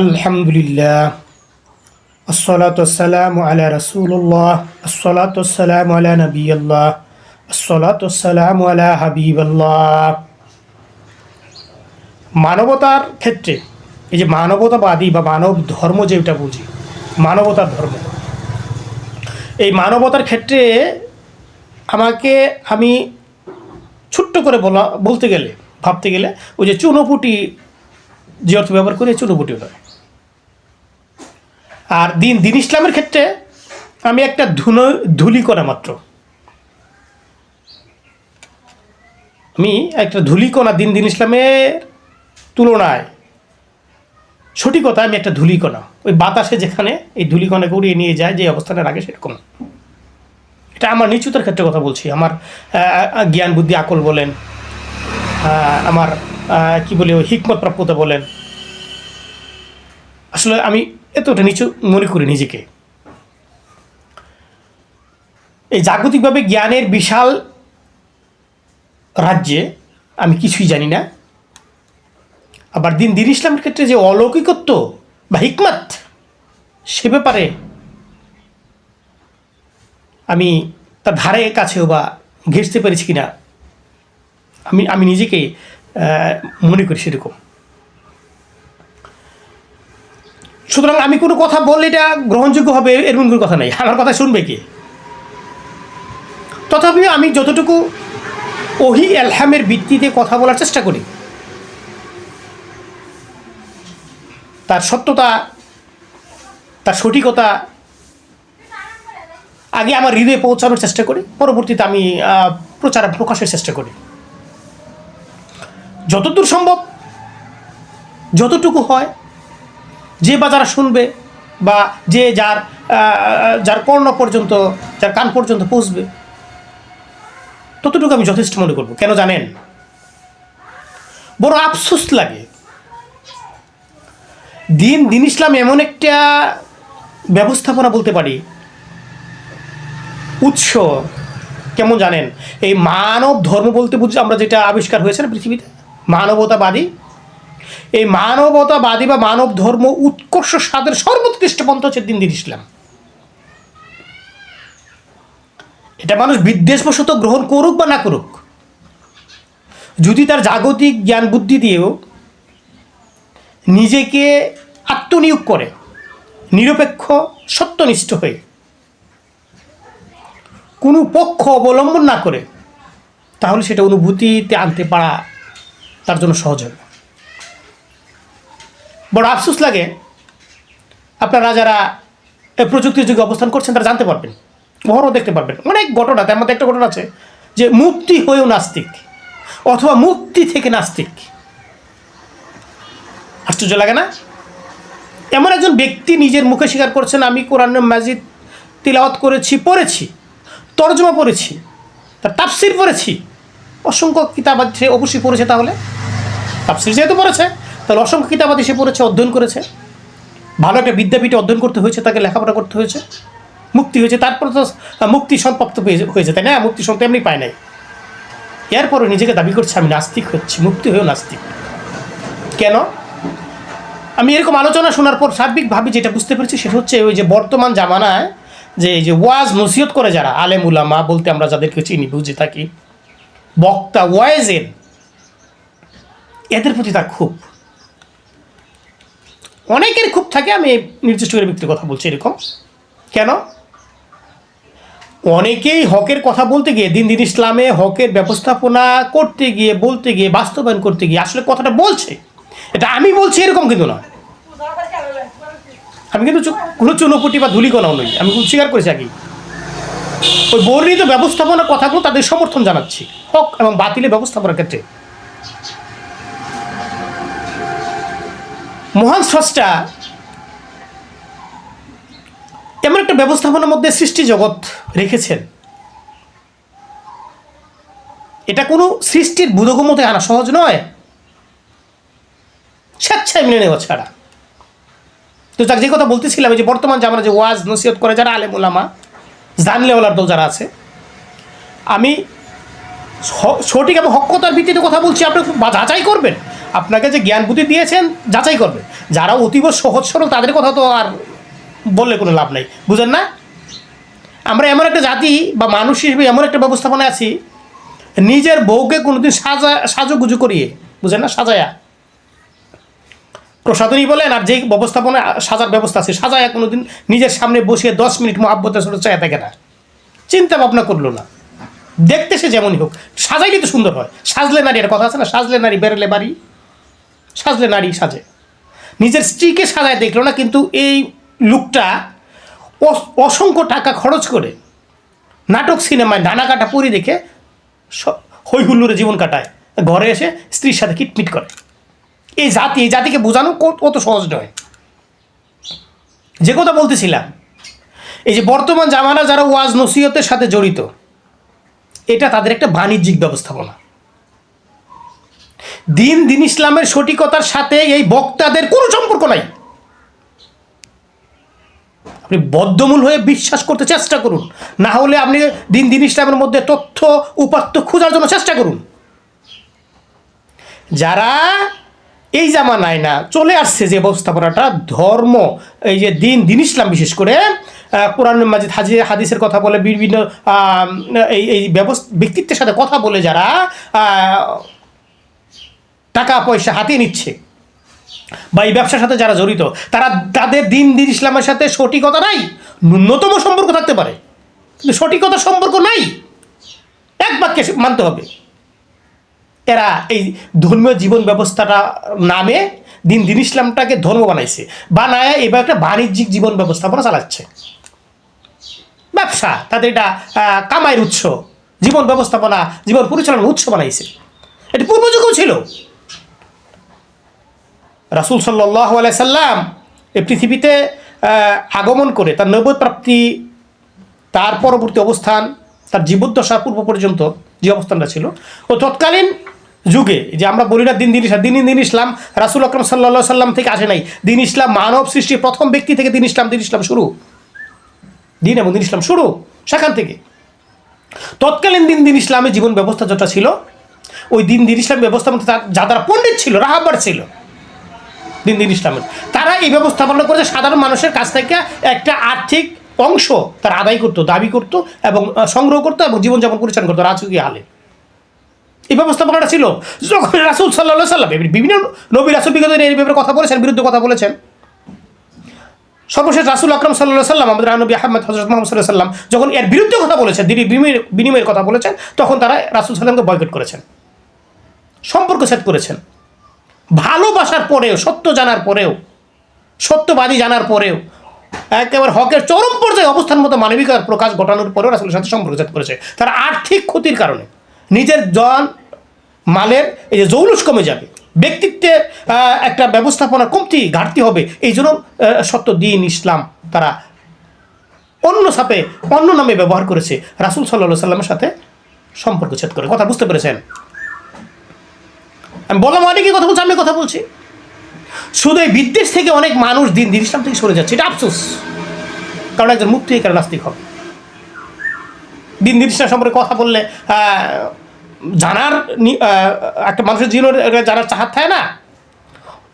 আলহামদুলিল্লাহ। আসসালাতু আসসালামু আলা রাসূলুল্লাহ। আসসালাতু আসসালামু আলা নবিয়্লাহ আসসালাতু আসসালামু আলা হাবিবাল্লাহ। মানবতার ক্ষেত্রে, এই যে মানবতাবাদী বা মানব ধর্ম যেটা বুঝি মানবতার ধর্ম। এই মানবতার ক্ষেত্রে আমাকে আমি ছোট্ট করে বলা, বলতে গেলে, ভাবতে গেলে, ওই যে চুনোপুটি যে অর্থ ব্যবহার করে চুনোপুটি নয়। আর দিন দিন ইসলামের ক্ষেত্রে আমি একটা ধুনো, ধুলি করা মাত্র। আমি একটা ধুলিকণা দিন দিন ইসলামের তুলনায়। সঠিকতা আমি একটা ধুলিকণা ওই বাতাসে যেখানে এই ধুলিকণাকে উড়িয়ে নিয়ে যায়, যে অবস্থানে রাখে সেরকম। এটা আমার নিচুতার ক্ষেত্রে কথা বলছি। আমার জ্ঞান, বুদ্ধি, আকল বলেন আমার কি বলে হিকমত প্রাপ্যতা বলেন। আসলে আমি এতটা নিচু মনে করি নিজেকে। এই জাগতিকভাবে জ্ঞানের বিশাল রাজ্যে আমি কিছুই জানি না। আবার দিন দিন ইসলামের ক্ষেত্রে যে অলৌকিকত্ব বা হিকমত, সে ব্যাপারে আমি তার ধারে কাছেও বা ঘেঁষতে পেরেছি কিনা, আমি আমি নিজেকে মনে করি সেরকম। সুতরাং আমি কোনো কথা বললে এটা গ্রহণযোগ্য হবে এরকম কোনো কথা নাই। আমার কথা শুনবে কে? তথাপিও আমি যতটুকু ওহি এলহামের ভিত্তিতে কথা বলার চেষ্টা করি, তার সত্যতা, তার সঠিকতা আগে আমার হৃদয়ে পৌঁছানোর চেষ্টা করি, পরবর্তীতে আমি প্রচার প্রকাশের চেষ্টা করি। যতদূর সম্ভব, যতটুকু হয় যে বা যারা শুনবে বা যে যার যার কর্ণ পর্যন্ত, যার কান পর্যন্ত পৌঁছবে, ততটুকু আমি যথেষ্ট মনে করব। কেন জানেন? বড় আফসোস লাগে। দিন দিন ইসলাম এমন একটা ব্যবস্থাপনা বলতে পারি, উৎস, কেমন জানেন? এই মানব ধর্ম বলতে বুঝি আমরা যেটা আবিষ্কার হয়েছে না পৃথিবীতে? মানবতাবাদী এই মানবতাবাদী বা মানব ধর্ম উৎকর্ষ স্বাদের সর্বোৎকৃষ্ট পন্থ হচ্ছে দিন দিন ইসলাম। এটা মানুষ বিদ্বেষবশত গ্রহণ করুক বা না করুক, যদি তার জাগতিক জ্ঞান বুদ্ধি দিয়েও নিজেকে আত্মনিয়োগ করে, নিরপেক্ষ, সত্যনিষ্ঠ হয়ে কোনো পক্ষ অবলম্বন না করে, তাহলে সেটা অনুভূতিতে আনতে পারা তার জন্য সহজ হবে। বড় আফসোস লাগে আপনারা যারা প্রযুক্তির যুগে অবস্থান করছেন, তারা জানতে পারবেন বড় দেখতে পারবেন। অনেক ঘটনা, তার মধ্যে একটা ঘটনা আছে যে মুক্তি হয়েও নাস্তিক অথবা মুক্তি থেকে নাস্তিক। আশ্চর্য লাগে না? এমন একজন ব্যক্তি নিজের মুখে স্বীকার করছেন, আমি কোরআন, মাজিদ, তিলাওয়াত করেছি, পড়েছি, তর্জমা পড়েছি, তার তাফসির পড়েছি। অসংখ্য কিতাবাদ সে অবশ্যই পড়েছে তাহলে। তাফসির যেহেতু পড়েছে তাহলে অসংখ্য কিতাবাদি সে পড়েছে, অধ্যয়ন করেছে। ভালো একটা বিদ্যাপীঠে অধ্যয়ন করতে হয়েছে, তাকে লেখাপড়া করতে হয়েছে। মুক্তি হয়েছে, তারপর তো মুক্তি সম্প্রাপ্ত হয়ে- হয়েছে তাই না? মুক্তি সন্ত এমনি পায় নাই। এরপরে নিজেকে দাবি করছে, আমি নাস্তিক হচ্ছি, মুক্তি হয়েও নাস্তিক। কেন? আমি এরকম আলোচনা শোনার পর সার্বিক সার্বিকভাবে যেটা বুঝতে পেরেছি, সেটা হচ্ছে ওই যে বর্তমান জামানায় যে এই যে ওয়াজ নসিহত করে যারা, আলেম, উলামা বলতে আমরা যাদেরকে চিনি, বুঝে থাকি, বক্তা ওয়াইজের, এদের প্রতি তার খুব অনেকের খুব থাকে, আমি নির্দিষ্ট করে ব্যক্তির কথা বলছি এরকম। কেন? অনেকেই হকের কথা বলতে গিয়ে, দিন দিন ইসলামে হকের ব্যবস্থাপনা করতে গিয়ে, বলতে গিয়ে, বাস্তবায়ন করতে গিয়ে আসলে কথাটা বলছে। এটা আমি বলছি এরকম কিন্তু নয়। আমি কিন্তু কোনো চুনোপুটি বা ধুলিকণাও নই। আমি স্বীকার করেছি আগে ওই বর্ণিত ব্যবস্থাপনার কথাগুলো তাদের সমর্থন জানাচ্ছি, হক এবং বাতিলের ব্যবস্থাপনার ক্ষেত্রে। মহান স্রষ্টা এমন একটা ব্যবস্থাপনার মধ্যে সৃষ্টি জগৎ রেখেছেন। এটা কোনো সৃষ্টির বুধগমতে আনা সহজ নয়। স্বেচ্ছায় মেনে নেওয়া ছাড়া। তো যাক, যে কথা বলতেছিলাম যে বর্তমান যে আমরা যে ওয়াজ নসিহত করে যারা আলেম ওলামা জানলেওয়ালার দল যারা আছে, আমি সঠিক এবং হকতার ভিত্তিতে কথা বলছি, আপনি যাচাই করবেন। আপনাকে যে জ্ঞান বুদ্ধি দিয়েছেন, যাচাই করবে। যারা অতীব সহজ সরল, তাদের কথা তো আর বললে কোনো লাভ নাই। বুঝেন না? আমরা এমন একটা জাতি বা মানুষ হিসেবে এমন একটা ব্যবস্থাপনায় আছি, নিজের বউকে কোনোদিন সাজা, সাজুগুজু করিয়ে, বুঝেন না? সাজায়া। প্রসাদনী বলেন, আর যেই ব্যবস্থাপনা সাজার ব্যবস্থা আছে, সাজায়া কোনোদিন নিজের সামনে বসিয়ে দশ মিনিট মহাব্বতের সাথে চায় থাকে না। চিন্তা ভাবনা করল না। দেখতে সে যেমনই হোক, সাজাইলে তো সুন্দর হয়। সাজলে নারী একটা কথা আছে না, সাজলে নারী, বেরোলে বাড়ি। সাজলে নারী সাজে। নিজের স্ত্রীকে সাজায় দেখল না, কিন্তু এই লুকটা অস- অসংখ্য টাকা খরচ করে নাটক সিনেমায় ডানা কাটা পরি দেখে স- হৈ হুল্লোড়ে জীবন কাটায়। ঘরে এসে স্ত্রীর সাথে কিটমিট করে। এই জাতি, এই জাতিকে বোঝানো কত সহজ নয়। যে কথা বলতেছিলাম, এই যে বর্তমান জামানা যারা ওয়াজ নসিহতের সাথে জড়িত, এটা তাদের একটা বাণিজ্যিক ব্যবস্থাপনা। দিন দিন ইসলামের সঠিকতার সাথে এই বক্তাদের কোনো সম্পর্ক নাই। আপনি বদ্ধমূল হয়ে বিশ্বাস করতে চেষ্টা করুন। না হলে আপনি দিন দিন ইসলামের মধ্যে তথ্য উপাত্ত খোঁজার জন্য চেষ্টা করুন। যারা এই জামানায় না, চলে আসছে যে ব্যবস্থাপনাটা, ধর্ম, এই যে দিন দিন ইসলাম বিশেষ করে কোরআন মাজিদ হাজি হাদিসের কথা বলে বিভিন্ন এই এই ব্যবস্থা ব্যক্তিত্বের সাথে কথা বলে যারা টাকা পয়সা হাতিয়ে নিচ্ছে। বা এই ব্যবসার সাথে যারা জড়িত, তারা তাদের দিন দিন ইসলামের সাথে সঠিকতা নাই, ন্যূনতম সম্পর্ক থাকতে পারে। কিন্তু সঠিকতার সম্পর্ক নাই, এক বাক্যে মানতে হবে। এরা এই ধর্মীয় জীবন ব্যবস্থাটা নামে দিন দিন ইসলামটাকে ধর্ম বানাইছে, বানায় এবার একটা বাণিজ্যিক জীবন ব্যবস্থাপনা চালাচ্ছে। ব্যবসা, তাদের এটা কামাইয়ের উৎস, জীবন ব্যবস্থাপনা, জীবন পরিচালনার উৎস বানাইছে। এটি পূর্বযুগও ছিল। রাসুল সাল্লাহ সাল্লাম এই পৃথিবীতে আগমন করে, তার নৈবত প্রাপ্তি তার পরবর্তী অবস্থান, তার জীবদ্দশা পূর্ব পর্যন্ত যে অবস্থানটা ছিল, ও তৎকালীন যুগে যে আমরা বলি না দিন দিন ইসলাম, দিন দিন ইসলাম, রাসুল আকরম সাল্লা সাল্লাম থেকে আসে নাই। দিন ইসলাম মানব সৃষ্টির প্রথম ব্যক্তি থেকে দিন ইসলাম দিন ইসলাম শুরু। দিন এবং দিন ইসলাম শুরু, সেখান থেকে। তৎকালীন দিন দিন ইসলামের জীবন ব্যবস্থা যেটা ছিল, ওই দিন দিন ইসলাম ব্যবস্থা মধ্যে তার, যা তারা পণ্ডিত ছিল, রাহাবার ছিল। দিন দিন ইসলামের। তারা এই ব্যবস্থাপনা করেছে সাধারণ মানুষের কাছ থেকে একটা আর্থিক অংশ তারা আদায় করতো, দাবি করতো এবং সংগ্রহ করতো এবং জীবনযাপন পরিচালনা করতো রাজকীয় হালে এই ব্যবস্থাপনাটা ছিল। যখন রাসুল সাল্লাহ সাল্লাম বিভিন্ন নবী রাসুল বিগত এই ব্যাপারে কথা বলেছেন, বিরুদ্ধে কথা বলেছেন। সর্বশেষ রাসুল আকরম সাল্লাহ সাল্লাম আমাদের নবী আহমদ হজরত মোহাম্মদ সাল্লাহ সাল্লাম যখন এর বিরুদ্ধে কথা বলেছেন দিদি বিনিময়ের কথা বলেছেন, তখন তারা রাসুল সাল্লামকে বয়কট করেছেন। সম্পর্ক সেট করেছেন। ভালোবাসার পরেও সত্য জানার পরেও সত্যবাদী জানার পরেও একেবারে হকের চরম পর্যায়ে অবস্থান মতো মানবিকার প্রকাশ ঘটানোর পরেও রাসুলের সাথে সম্পর্কজাত করেছে। তারা আর্থিক ক্ষতির কারণে। নিজের জন মালের এই যে জৌলুস কমে যাবে ব্যক্তিত্বে আহ, একটা ব্যবস্থাপনা কমতি ঘাটতি হবে এই জন্য সত্য দিন ইসলাম তারা অন্য সাপে অন্য নামে ব্যবহার করেছে। রাসুল সাল্লাহ সাল্লামের সাথে সম্পর্ক ছেদ করে কথা বুঝতে পেরেছেন? আমি বললাম অনেকেই কথা বলছি? আমি কথা বলছি। শুধু এই বিদ্বেষ থেকে অনেক মানুষ দিন দিন ইসলাম থেকে সরে যাচ্ছে। এটা আফসোস। কারণ একজন মুক্তি কারণে নাস্তিক হবে দিন দিন ইসলাম সম্পর্কে কথা বললে জানার একটা মানুষের জীবনের জানার চাহাত থাকে না।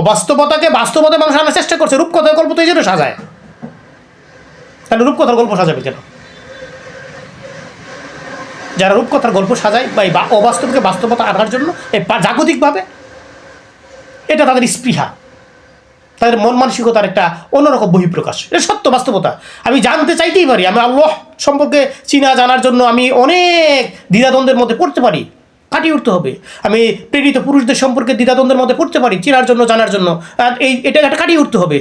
অবাস্তবতাকে বাস্তবতা মানুষ আনার চেষ্টা করছে। রূপকথার গল্প তো এই জন্য সাজায়। তাহলে রূপকথার গল্প সাজাবে কেন? যারা রূপকথার গল্প সাজায় বা এই অবাস্তবকে বাস্তবতা আনার জন্য এই জাগতিকভাবে, এটা তাদের স্পৃহা। তাদের মন মানসিকতার একটা অন্যরকম বহিঃপ্রকাশ। এটা সত্য বাস্তবতা। আমি জানতে চাইতেই পারি, আমি আল্লাহ সম্পর্কে চিনা জানার জন্য আমি অনেক দ্বিধাদ্বন্দ্বের মধ্যে পড়তে পারি। কাটিয়ে উঠতে হবে। আমি প্রেরিত পুরুষদের সম্পর্কে দ্বিধাদ্বন্দ্বের মধ্যে পড়তে পারি, চেনার জন্য, জানার জন্য। এই এটা একটা কাটিয়ে উঠতে হবে।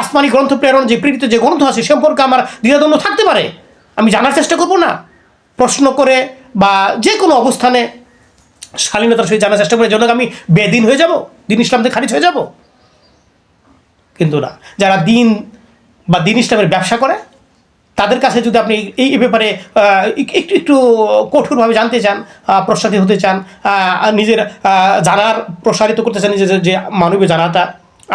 আসমানি গ্রন্থ প্রেরণ যে প্রেরিত যে গ্রন্থ আছে সম্পর্কে আমার দ্বিধাদ্বন্দ্ব থাকতে পারে। আমি জানার চেষ্টা করব না। প্রশ্ন করে বা যে কোনো অবস্থানে শালীনতার সহিত জানার চেষ্টা করে জন্য আমি বেদিন হয়ে যাব, দিন ইসলাম থেকে খারিজ হয়ে যাব? কিন্তু না। যারা দিন বা দিন ইসলামের ব্যবসা করে, তাদের কাছে যদি আপনি এই ব্যাপারে একটু একটু কঠোরভাবে জানতে চান প্রসারিত হতে চান নিজের জানার, প্রসারিত করতে চান, নিজের যে মানবীয় জানাটা,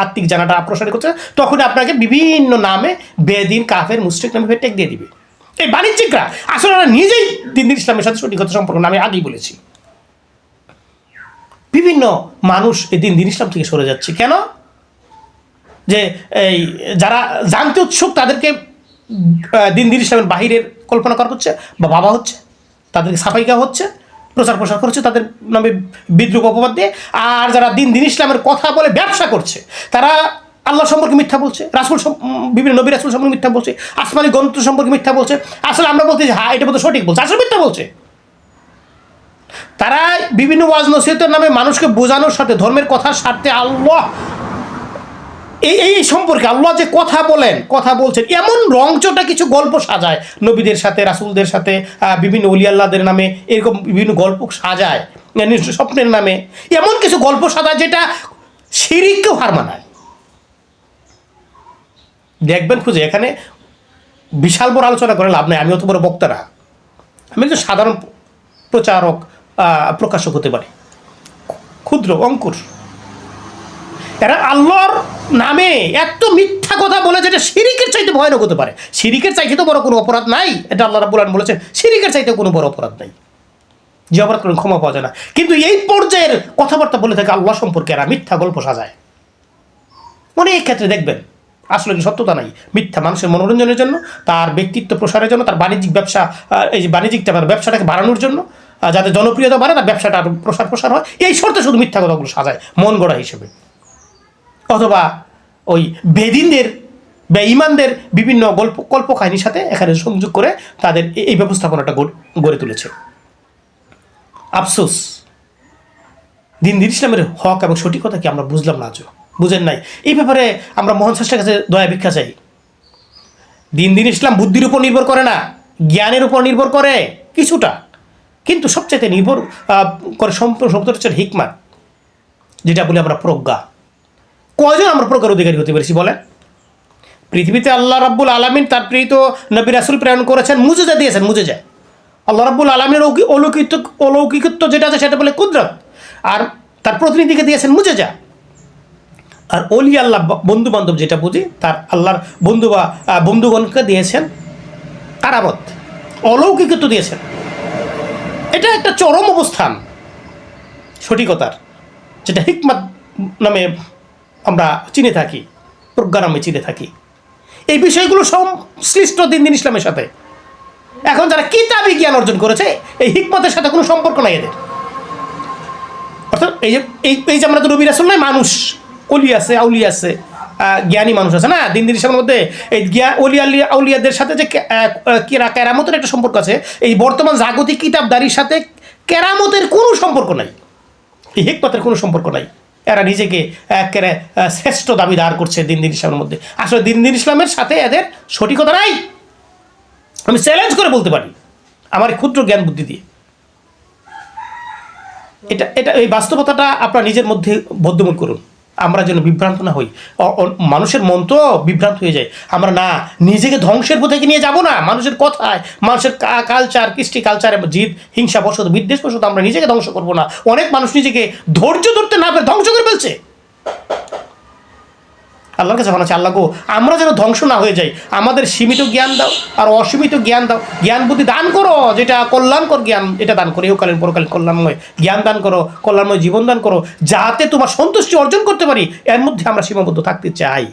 আত্মিক জানাটা প্রসারিত করতে চান, তখন আপনাকে বিভিন্ন নামে বেদিন, কাফের মুস্টিক নামে টেক দিয়ে দিবে। এই বাণিজ্যিকরা। আসলে ওরা নিজেই দিন দিন ইসলামের সাথে সঠিকতা সম্পর্ক আমি আগেই বলেছি। বিভিন্ন মানুষ এই দিন দিন ইসলাম থেকে সরে যাচ্ছে। কেন? যে এই যারা জানতে উৎসুক, তাদেরকে দিন দিন ইসলামের বাহিরের কল্পনা করা হচ্ছে বা বাবা হচ্ছে। তাদেরকে সাফাই সাফাইকা হচ্ছে, প্রচার প্রসার করছে তাদের নামে বিদ্রুপ অপবাদ দিয়ে। আর যারা দিন দিন ইসলামের কথা বলে ব্যবসা করছে, তারা আল্লাহ সম্পর্কে মিথ্যা বলছে, রাসুল বিভিন্ন নবী রাসুল সম্পর্কে মিথ্যা বলছে, আসমানি গ্রন্থ সম্পর্কে মিথ্যা বলছে। আসলে আমরা বলতে হ্যাঁ এটা বলতে সঠিক বলছে, আসলে মিথ্যা বলছে। তারা বিভিন্ন ওয়াজ নসিহতের নামে মানুষকে বোঝানোর সাথে ধর্মের কথার স্বার্থে আল্লাহ, এই এই সম্পর্কে আল্লাহ যে কথা বলেন, কথা বলছেন, এমন রংচটা কিছু গল্প সাজায়, নবীদের সাথে, রাসুলদের সাথে বিভিন্ন অলি আল্লাহদের নামে, এরকম বিভিন্ন গল্প সাজায়, স্বপ্নের নামে, এমন কিছু গল্প সাজায় যেটা সিরিককেও হার মানায়। দেখবেন খুঁজে, এখানে বিশাল বড় আলোচনা করে লাভ নেই, আমি অত বড় বক্তা না। আমি একজন সাধারণ প্রচারক প্রকাশক হতে পারি। ক্ষুদ্র, অঙ্কুর। এরা আল্লাহর নামে এত মিথ্যা কথা বলে যেটা শিরিকের চাইতে ভয়ানক হতে পারে। শিরিকের চাইতে তো বড় কোনো অপরাধ নাই, এটা আল্লাহ রাবুল আলম বলেছেন, শিরিকের চাইতে কোনো বড় অপরাধ নাই। যে অপরাধ করেন, ক্ষমা পাওয়া যায় না। কিন্তু এই পর্যায়ের কথাবার্তা বলে থাকে, আল্লাহ সম্পর্কে এরা মিথ্যা গল্প সাজায়। অনেক ক্ষেত্রে দেখবেন আসলে সত্যতা নাই। মিথ্যা মানুষের মনোরঞ্জনের জন্য, তার ব্যক্তিত্ব প্রসারের জন্য, তার বাণিজ্যিক ব্যবসা এই যে বাণিজ্যিকটা তার ব্যবসাটাকে বাড়ানোর জন্য যাতে জনপ্রিয়তা বাড়ে, তার ব্যবসাটা আরও প্রসার প্রসার হয়, এই শর্তে শুধু মিথ্যা কথাগুলো সাজায়, মন গড়া হিসেবে। অথবা ওই বেদিনদের বা ইমানদের বিভিন্ন গল্প, কল্পকাহিনীর সাথে এখানে সংযোগ করে তাদের এই- ব্যবস্থাপনাটা গড়ে তুলেছে। আফসোস। দিন দিন ইসলামের হক এবং সঠিকতা কি আমরা বুঝলাম না আজও? বুঝেন নাই। এই ব্যাপারে আমরা মোহন শাস্ত্রের কাছে দয়া ভিক্ষা চাই। দিন দিন ইসলাম বুদ্ধির উপর নির্ভর করে না, জ্ঞানের উপর নির্ভর করে কিছুটা। কিন্তু সবচাইতে নির্ভর করে শব্দটা হচ্ছে হিকমাত, যেটা বলি আমরা প্রজ্ঞা। কয়জন আমরা প্রজ্ঞার অধিকারী হতে পেরেছি বলেন? পৃথিবীতে আল্লাহ রাব্বুল আলমিন তার প্রীত নবী রাসুল প্রেরণ করেছেন, মুজেজা দিয়েছেন, মুজেজা। আল্লাহ রাব্বুল আলমিনের অলৌকিক অলৌকিকত্ব যেটা আছে সেটা বলে কুদরত। আর তার প্রতিনিধিকে দিয়েছেন মুজেজা। আর অলি আল্লাহ বন্ধু বান্ধব যেটা বুঝি, তার আল্লাহর বন্ধু বা বন্ধুগণকে দিয়েছেন কারাবত অলৌকিকত্ব দিয়েছেন। এটা একটা চরম অবস্থান, সঠিকতার, যেটা হিকমত নামে আমরা চিনে থাকি, প্রজ্ঞা নামে চিনে থাকি। এই বিষয়গুলো সংশ্লিষ্ট দিন দিন ইসলামের সাথে। এখন যারা কিতাবি জ্ঞান অর্জন করেছে, এই হিকমতের সাথে কোনো সম্পর্ক নাই এদের। অর্থাৎ এই যে এই যে আমরা তো রবি রাসুল নয় মানুষ অলি আছে আউলি আছে জ্ঞানী মানুষ আছে না? দিন দিন ইসলামের মধ্যে এই জ্ঞা, অলি আলিয়া আউলিয়াদের সাথে যে কেরা- কেরামতের একটা সম্পর্ক আছে, এই বর্তমান জাগতিক কিতাবদারির সাথে কেরামতের কোনো সম্পর্ক নাই। এই হিকমতের কোনো সম্পর্ক নাই। এরা নিজেকে একেবারে শ্রেষ্ঠ দাবিদার করছে দিন দিন ইসলামের মধ্যে। আসলে দিন দিন ইসলামের সাথে এদের সঠিকতা নাই। আমি চ্যালেঞ্জ করে বলতে পারি, আমার ক্ষুদ্র জ্ঞান বুদ্ধি দিয়ে। এটা এটা, এই বাস্তবতাটা আপনার নিজের মধ্যে বদ্ধমূল করুন। আমরা যেন বিভ্রান্ত না হই। মানুষের মন তো বিভ্রান্ত হয়ে যায়। আমরা না, নিজেকে ধ্বংসের পথে নিয়ে যাব না? মানুষের কথায়, মানুষের কালচার কৃষ্টি কালচার জিদ, হিংসা, বসত, বিদ্বেষ, বসত আমরা নিজেকে ধ্বংস করব না। অনেক মানুষ নিজেকে ধৈর্য ধরতে না পেরে ধ্বংস করে ফেলছে। আল্লাহর কাছে আছে, আল্লাহ গো, আমরা যেন ধ্বংস না হয়ে যাই, আমাদের সীমিত জ্ঞান দাও আর অসীমিত জ্ঞান দাও। জ্ঞান বুদ্ধি দান করো, যেটা কল্যাণকর জ্ঞান, এটা দান করো ইহকালীন পরকালীন কল্যাণময় জ্ঞান দান করো, কল্যাণময় জীবন দান করো, যাতে তোমার সন্তুষ্টি অর্জন করতে পারি। এর মধ্যে আমরা সীমাবদ্ধ থাকতে চাই।